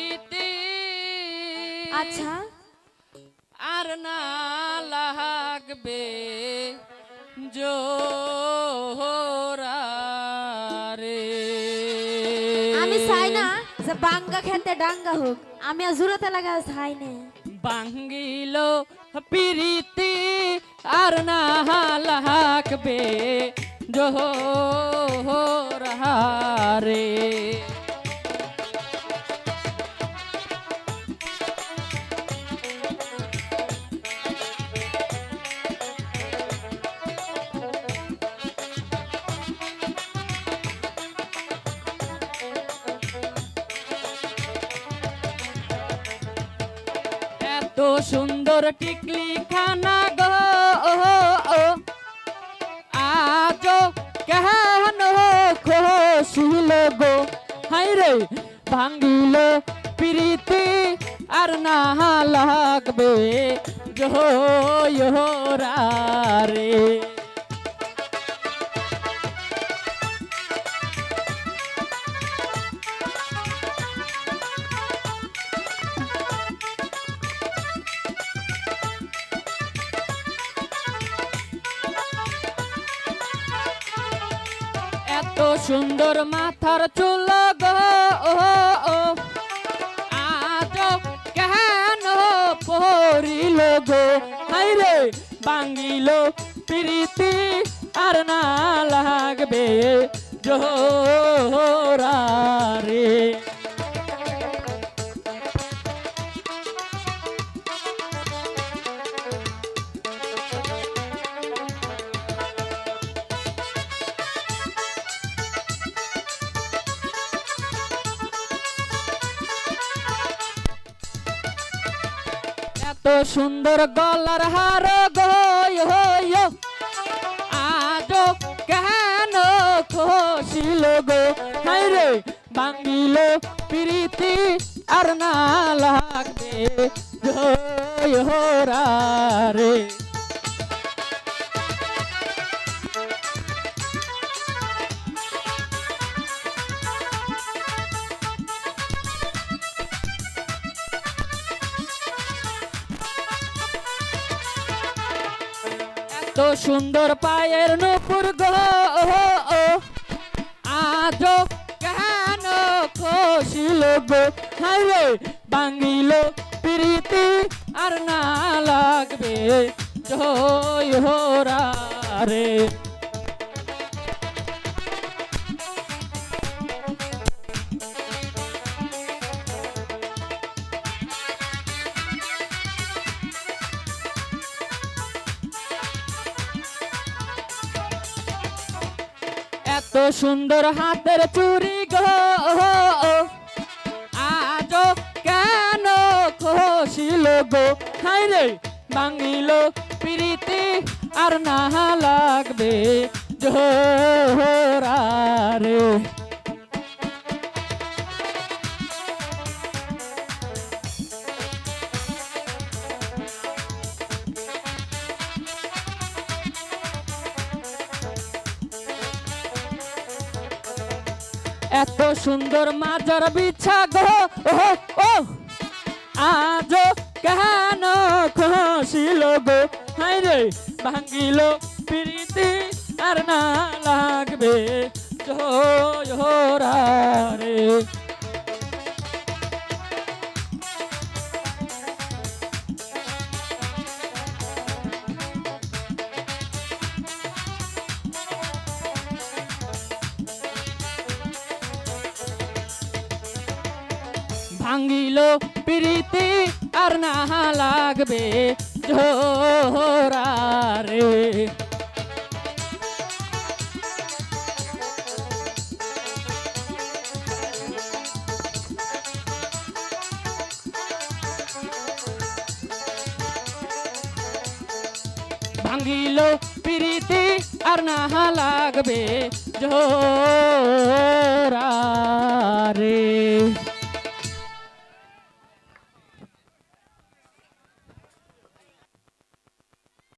প্রীতি আচ্ছা। আর না লাগবে জোহরা রে আমি চাই না যে বাঙ্গা খেতে ডাঙ্গা হোক। আমি আর লাগা চাই না। বাঙ্গিল প্রীতি আর না লাগবে জোহরা সুন্দর টিকলি খানা গো, আজ কেন খুশিল গো? হাই রে, ভাঙ্গিল প্রীতি আর না লাগবে। জোহরা রে এত সুন্দর মাথার চুল গো আজ কেন পরিল গো? হাইরে বাঙ্গিল প্রীতি আর না লাগবে জোরা রে। এত সুন্দর গলার হার গো আজ কেন খুশিল গো? হাই রে, বাঙ্গিল প্রীতি আর না লাগবে। জোহরা রে এত সুন্দর পায়ের নুপুর গো। আজ কেন খুশিল গো? হাইরে বাঙ্গিল প্রীতি আর না লাগবে। জয় হোরা রে। এত সুন্দর হাতের চুরি গো। আজ কেন খুশিল গো? হাই রে বাঙ্গিল প্রীতি, আর না লাগবে। জোহরা এত সুন্দর মাজার বিছা গো ও। আজ কেন খসিল গো? হাই রে, ভাঙ্গিল প্রীতি আর না লাগবে। জোহরা রে। ভাঙ্গিল প্রীতি আর না লাগবে জোহরা রে ভাঙ্গিল প্রীতি আর না লাগবে জোহরা